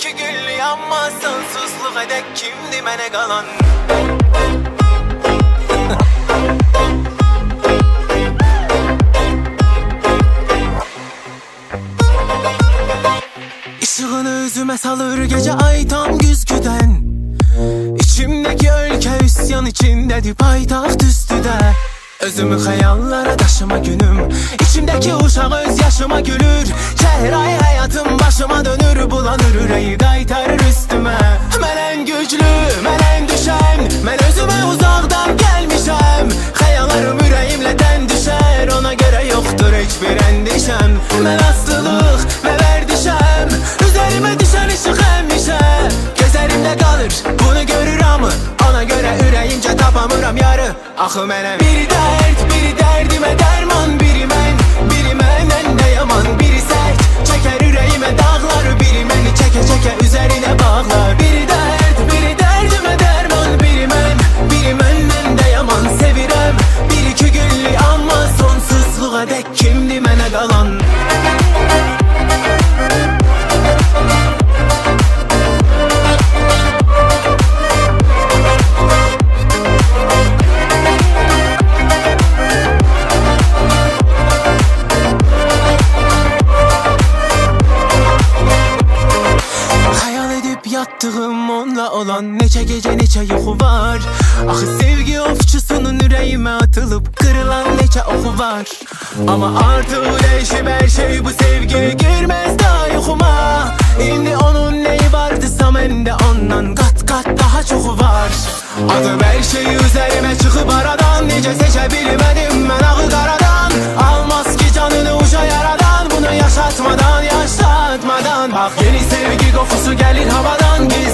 iki güllü yanmaz Sonsuzluğa dek kimdi mənə qalan İşığını özüme salır gece ay tam güzgüden İçimdeki ülke üsyan içindedir paytaxt üstüde Özümü xəyallara daşıma günüm. İçimdeki uşaq öz yaşıma gülür. Şəhər ay həyatım başıma dönür. Bulanır ürəyi qaytarır üstümə Mən ən güclü, mən ən düşən Mən özümə uzaqdan gəlmişəm Xəyallarım ürəyimlə dən düşər Ona görə yoxdur heç bir əndişəm ürəyimcə tapamıram yarı. Axı mənə biri dərd, biri dərdimə dərman Biri mən, biri məndən də yaman Biri sərt, çəkər ürəyimə dağları Biri məni çəkə çəkə üzərinə bağlar. Biri olan Neçə gece neçə yuxu var. Axı sevgi ofçusunun ürəyimə atılıp Kırılan neçə oxu var. Ama artık değişip her şey bu sevgi Girmez daha yuxuma İndi onun neyi vardısa məndə ondan Kat kat daha çoxu var. Adım her şeyi üzerime çıkıp aradan Necə seçə bilmədim mən ağı qaradan Almaz ki canını uca yaradan Bunu yaşatmadan yaşatmadan. Bak yeni sevgi kokusu gelir havadan Gizlenirem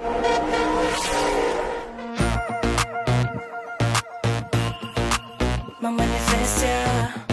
My Mamá, yeah.